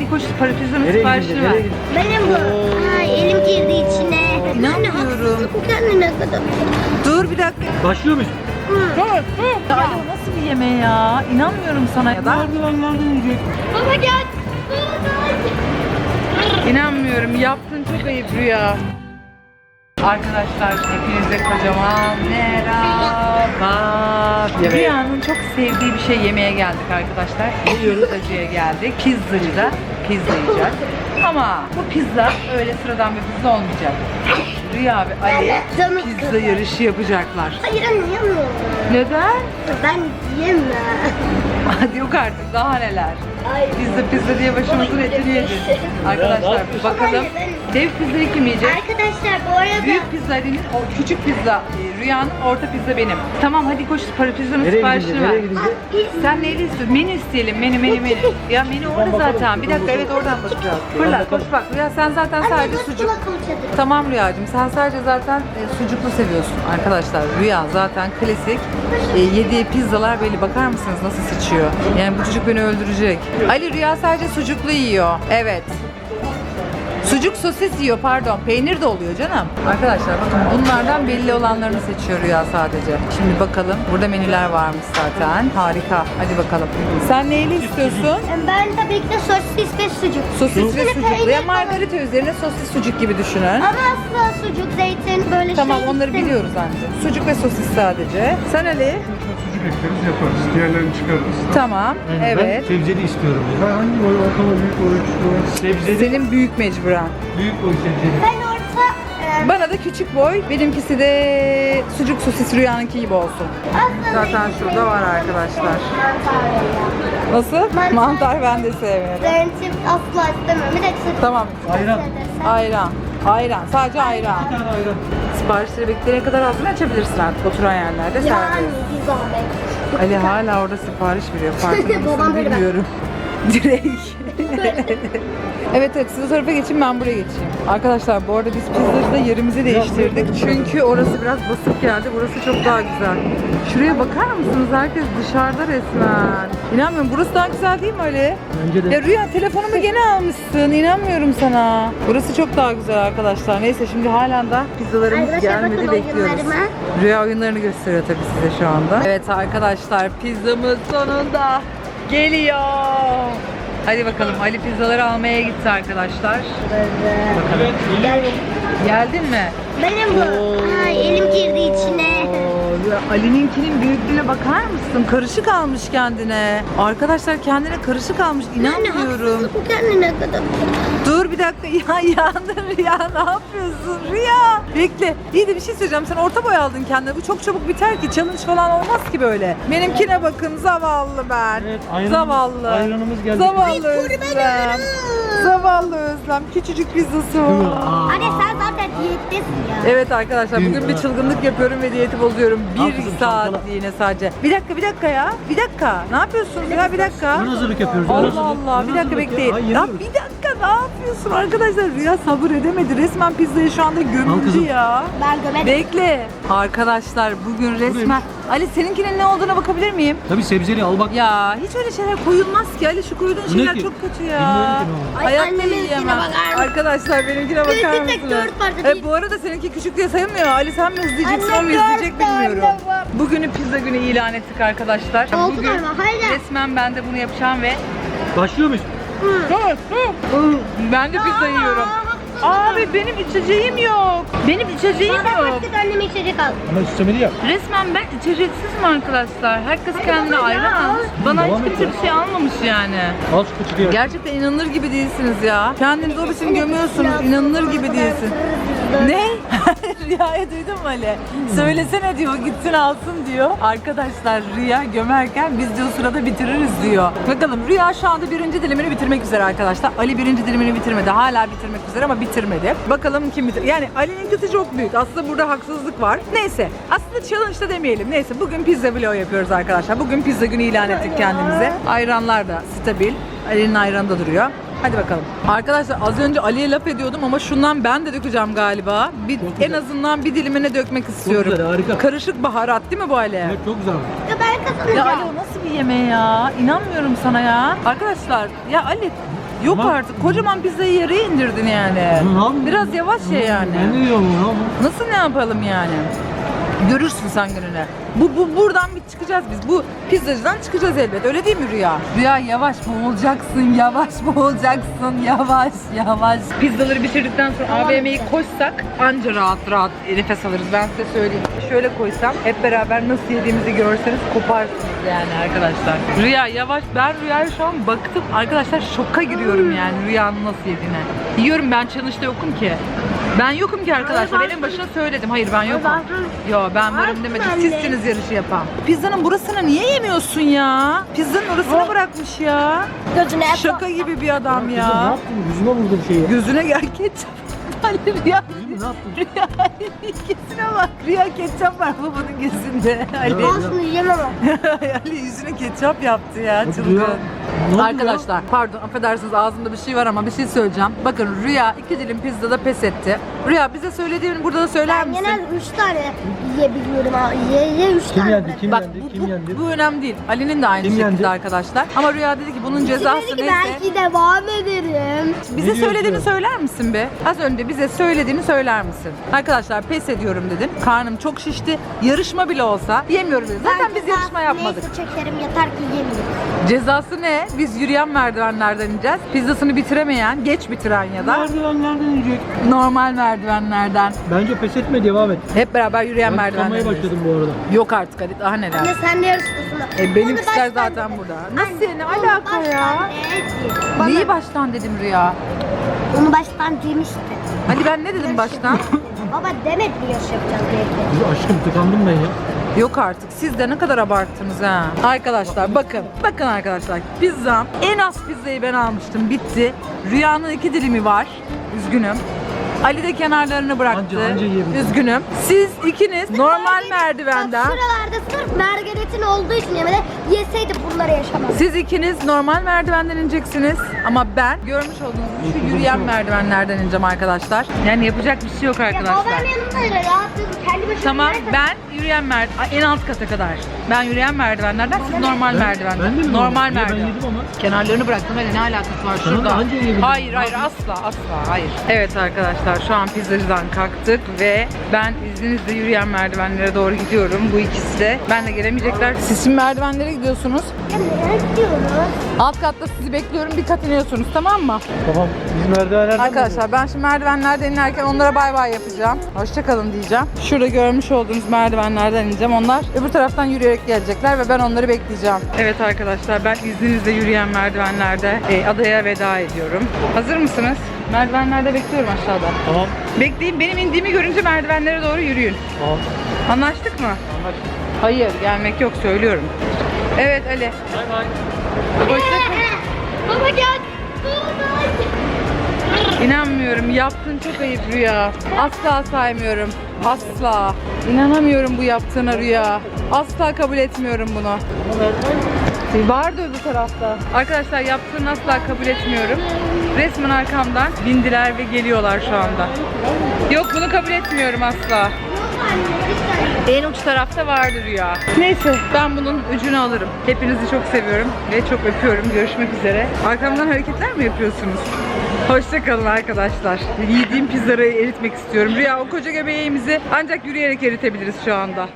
hadi koş para pizzanın Nereye siparişini ver. Benim bu. Ay elim girdi içine. İnanmıyorum. Kendine kadar. Dur bir dakika. Başlıyor muyuz? Dur dur. Ali o nasıl bir yeme ya? İnanmıyorum sana ya da. Merdivenlerden inecek. Baba gel. İnanmıyorum. Yaptın çok ayıp Rüya. Arkadaşlar hepinize kocaman merhaba. Yemeğe. Rüya'nın çok sevdiği bir şey yemeye geldik arkadaşlar. Pizzacıya geldik. Pizzacıda pizza yiyeceğiz. Ama bu pizza öyle sıradan bir pizza olmayacak. Rüya ve Ali Canım pizza kızım. yarışı yapacaklar. Hayır anlayamıyorum. Neden? Ben yiyemem. Hadi yok artık daha neler. Ay. Pizza pizza diye başımızın etini yedin. Arkadaşlar bakalım. Dev pizzayı kim yiyecek? Arkadaşlar bu arada Büyük pizza Ali'nin, o küçük pizza e, Rüya'nın, orta pizza benim. Tamam hadi koş para pizzanın Nereye siparişini gideceğiz? ver. Nereye gideceğiz? Sen neyi istiyorsun? Menü isteyelim. Menü menü menü. Ya menü orada zaten. Bir dakika evet oradan bakacağız. Fırla koş bak. Rüya sen zaten sadece sucuk. Tamam Rüyacığım sen sadece zaten e, sucuklu seviyorsun arkadaşlar. Rüya zaten klasik. E, yediği pizzalar belli. Bakar mısınız nasıl sıçıyor? Yani bu çocuk beni öldürecek. Ali Rüya sadece sucuklu yiyor. Evet. Sucuk sosis yiyor pardon. Peynir de oluyor canım. Arkadaşlar bakın bunlardan belli olanlarını seçiyor Rüya sadece. Şimdi bakalım. Burada menüler varmış zaten. Harika. Hadi bakalım. Sen neyli istiyorsun? Ben tabii ki de sosis ve sucuk. Sosis ve Üstüne sucuk. peynir Veya margarita üzerine sosis sucuk gibi düşünün. Ama asla sucuk, zeytin böyle Tamam şey onları istemiyorum. biliyoruz anca. Sucuk ve sosis sadece. Sen Ali? Ekleriz yaparız. Diğerlerini çıkarırız. Tamam. Evet. Ben sebzeli istiyorum. ya. Ben hangi boy, orta boy, büyük boy, küçük boy? Sebzeli, Senin büyük mecburen. büyük boy sebzeli. Ben orta e, Bana da küçük boy. Benimkisi de sucuk sosis rüyanınki gibi olsun. asla Zaten şurada var arkadaşlar. Nasıl? Mantar. Mantar ben de sevmiyorum. Zeytin asla istemiyorum. Bir de sucuk. Tamam. Ayran. Ayran. Ayran. Sadece ayran. Bir tane ayran. Siparişleri bekleyene kadar ağzını açabilirsin artık oturan yerlerde. Yani serbest. bir zahmet. Ali hala orada sipariş veriyor. Farkında mısın bilmiyorum. Direkt. evet evet siz o tarafa geçin ben buraya geçeyim. Arkadaşlar bu arada biz pizzacıda yerimizi değiştirdik. Çünkü orası biraz basık geldi. Burası çok daha güzel. Şuraya bakar mısınız? Herkes dışarıda resmen. İnanmıyorum. Burası daha güzel değil mi Ali? Bence de. Ya Rüya telefonumu gene almışsın. İnanmıyorum sana. Burası çok daha güzel arkadaşlar. Neyse şimdi halen da pizzalarımız Arkadaşlar gelmedi bekliyoruz. oyunlarıma. Rüya oyunlarını gösteriyor tabii size şu anda. Evet arkadaşlar pizzamız sonunda geliyor. Hadi bakalım Ali pizzaları almaya gitti arkadaşlar. Evet. Gel. Geldin mi? Benim bu. Ay elim girdi içine. Ali'ninkinin büyüklüğüne bakar mısın? Karışık almış kendine. Arkadaşlar kendine karışık almış. İnanmıyorum. haksızlık bu kendine kadar. Dur bir dakika ya yandın Rüya ne yapıyorsun Rüya? Bekle. İyi de bir şey söyleyeceğim. Sen orta boy aldın kendine. Bu çok çabuk biter ki. Challenge falan olmaz ki böyle. Benimkine bakın zavallı ben. Evet, ayranımız- zavallı. ayranımız geldi. Zavallı Özlem. Zavallı Özlem. Küçücük pizzası var. Anne sen zaten diyettesin ya. Evet arkadaşlar bugün bir çılgınlık yapıyorum ve diyeti bozuyorum. Bir saatliğine sadece. Bir dakika bir dakika ya. Bir dakika. Ne yapıyorsunuz ya bir dakika. Ön hazırlık yapıyoruz. ön Allah hazırlık. Allah Ön bir dakika hazırlık ya. bekleyin. Ay, Ya bir dakika ne yapıyorsun arkadaşlar? Rüya sabır edemedi. Resmen pizzayı şu anda gömüldü kızım. ya. Ben gömedim. Bekle. Arkadaşlar bugün resmen... Ali seninkinin ne olduğuna bakabilir miyim? Tabii sebzeli al bak. Ya hiç öyle şeyler koyulmaz ki. Ali şu koyduğun ne şeyler ki? çok kötü ya. Bilmiyorum ki ne o. Ay, Hayatta anneminkine yiyemem. bakar mısın? Arkadaşlar benimkine bakar Bir mısınız? tek dört parça E, bu arada seninki küçük diye sayılmıyor. Ali sen mi izleyeceksin o mu izleyecek dört tane bilmiyorum. var. Bugünü pizza günü ilan ettik arkadaşlar. Oldu Bugün galiba, resmen ben de bunu yapacağım ve Başlıyor muyuz? Ben de pizza yiyorum. Abi benim içeceğim yok. Benim içeceğim Bana yok. başka da anneme içecek al. Ama istemeli ya. Resmen ben içeceksizim arkadaşlar. Herkes kendine baba ya. almış. Bana Devam hiç et kimse ya. bir şey almamış yani. Al şu kaçı diye. Gerçekten inanılır gibi değilsiniz ya. Kendinizi o biçim gömüyorsunuz. İnanılır gibi değilsin. Ne? Rüya'ya duydun mu Ali? Söylesene diyor gitsin alsın diyor. Arkadaşlar Rüya gömerken biz de o sırada bitiririz diyor. Bakalım Rüya şu anda birinci dilimini bitirmek üzere arkadaşlar. Ali birinci dilimini bitirmedi. Hala bitirmek üzere ama bitirmedi. Bakalım kim bitir. Yani Ali'nin kötü çok büyük. Aslında burada haksızlık var. Neyse. Aslında challenge da demeyelim. Neyse bugün pizza vlog yapıyoruz arkadaşlar. Bugün pizza günü ilan ettik kendimize. Ayranlar da stabil. Ali'nin ayranı da duruyor. Hadi bakalım. Arkadaşlar az önce Ali'ye laf ediyordum ama şundan ben de dökeceğim galiba. Bir, Çok en güzel. azından bir dilimine dökmek istiyorum. güzel, harika. Karışık baharat değil mi bu Ali? Evet çok güzel. Ya ben Ya Ali o nasıl bir yemeği ya? İnanmıyorum sana ya. Arkadaşlar ya Ali Yok Ama- artık. Kocaman pizzayı yere indirdin yani. Ne yapayım? Biraz yavaş ye yani. De diyorum ya. Nasıl ne yapalım yani? Görürsün sen gününe. Bu, bu buradan bir çıkacağız biz. Bu pizzacıdan çıkacağız elbet. Öyle değil mi Rüya? Rüya yavaş boğulacaksın, yavaş boğulacaksın, yavaş yavaş. Pizzaları bitirdikten sonra AVM'yi koşsak anca rahat rahat nefes alırız. Ben size söyleyeyim. Şöyle koysam hep beraber nasıl yediğimizi görseniz koparsınız yani arkadaşlar. Rüya yavaş. Ben Rüya'ya şu an baktım. Arkadaşlar şoka giriyorum yani Rüya'nın nasıl yediğine. Yiyorum ben challenge'da yokum ki. Ben yokum ki arkadaşlar. Benim başına söyledim. Hayır ben yokum. Yo ben varım demedim. Sizsiniz yarışı yapan. Pizzanın burasını niye yemiyorsun ya? Pizzanın orasını bırakmış ya. Gözüne Şaka gibi bir adam Kızım ne ya. yaptın? Yüzüme vurdun şeyi. Gözüne Rüya. Yüzüme ne yaptın? Rüya gözüne bak. Rüya ketçap var babanın gözünde. Ali. Olsun yiyemem ama. Ali yüzüne ketçap yaptı ya Hadi çılgın. Rüya. Ne oldu Arkadaşlar pardon affedersiniz ağzımda bir şey var ama bir şey söyleyeceğim. Bakın Rüya iki dilim pizzada pes etti. Rüya bize söylediğini burada da söyler Ben misin? genelde 3 tane yiyebiliyorum. ha. Ye ye 3 Kim tane. yendi? Kim Bak yendi? bu, Kim bu, yendi? bu önemli değil. Ali'nin de aynı Kim şekilde yendi? arkadaşlar. Ama Rüya dedi ki bunun cezası Dedi ki neyse. belki devam ederim. Bize söylediğini söyler misin be? Az önce bize söylediğini söyler misin? Arkadaşlar pes ediyorum dedin. Karnım çok şişti. Yarışma bile olsa yemiyorum dedin. Zaten Ben biz yarışma yapmadık. Neyse çekerim yeter ki yemeyeyim. Cezası ne? Biz yürüyen merdivenlerden ineceğiz. Pizzasını bitiremeyen, geç bitiren ya da Merdivenlerden inecek. normal merdivenlerden. Bence pes etme devam et. Hep beraber yürüyen Ben merdivenlerden. tıkanmaya başladım bu arada. Yok artık hadi daha neler. Anne sen de yarışmasın. E, benim Onu kişiler baştan zaten dedi. burada. Nasıl Anne, ne onu alaka baştan ya? dedi. Bana- Neyi baştan dedim Rüya? Onu baştan demişti. Hadi ben ne dedim baştan? Baba demedi yarış yapacağız belki. Dur Aşkım tıkandım ben ya. Yok artık. Siz de ne kadar abarttınız ha. Arkadaşlar bakın. Bakın arkadaşlar. Pizzam. En az pizzayı ben almıştım. Bitti. Rüyanın iki dilimi var. Üzgünüm. Ali de kenarlarını bıraktı. Anca- anca yiyebildim. Üzgünüm. Siz ikiniz normal merdivenden. Bak şuralarda sırf mergenetin olduğu için yemede yeseydi bunları yaşamaz. Siz ikiniz normal merdivenden ineceksiniz ama ben görmüş olduğunuz şu yürüyen merdivenlerden ineceğim arkadaşlar. Yani yapacak bir şey yok Ya arkadaşlar. babam yanımda rahatlıyorum. Kendi başıma Tamam ben yürüyen merdiven en alt kata kadar. Ben yürüyen merdivenlerden siz normal Ben- merdivenden. ben de mi normal normal? Ya ben merdiven. yedim ama. Kenarlarını bıraktım hele ne alakası var şurada. da anca yiyebilirim. Hayır hayır asla asla hayır. Evet arkadaşlar şu an pizzacıdan kalktık ve ben izninizle yürüyen merdivenlere doğru gidiyorum. Bu ikisi de. Ben de gelemeyecekler. Siz şimdi merdivenlere gidiyorsunuz. Nereye gidiyoruz? Alt katta sizi bekliyorum. Bir kat iniyorsunuz tamam mı? Tamam. Biz merdivenlerden Arkadaşlar ben şimdi merdivenlerden inerken onlara bay bay yapacağım. Hoşçakalın diyeceğim. Şurada görmüş olduğunuz merdivenlerden ineceğim. Onlar öbür taraftan yürüyerek gelecekler ve ben onları bekleyeceğim. Evet arkadaşlar ben izninizle yürüyen merdivenlerde e, adaya veda ediyorum. Hazır mısınız? Merdivenlerde bekliyorum aşağıda. Tamam. Bekleyin benim indiğimi görünce merdivenlere doğru yürüyün. Tamam. Anlaştık mı? Anlaştık. Hayır gelmek yok söylüyorum. Evet Ali. Bay bay. Baba gel. İnanmıyorum. Yaptığın çok ayıp Rüya. Asla saymıyorum. Asla. İnanamıyorum bu yaptığına Rüya. Asla kabul etmiyorum bunu. Vardı öbür tarafta. Arkadaşlar yaptığını asla kabul etmiyorum. Resmen arkamdan bindiler ve geliyorlar şu anda. Yok bunu kabul etmiyorum asla. En uç tarafta vardı Rüya. Neyse ben bunun ucunu alırım. Hepinizi çok seviyorum ve çok öpüyorum. Görüşmek üzere. Arkamdan hareketler mi yapıyorsunuz? Hoşçakalın arkadaşlar. Yediğim pizzayı eritmek istiyorum. Rüya o koca göbeğimizi ancak yürüyerek eritebiliriz şu anda.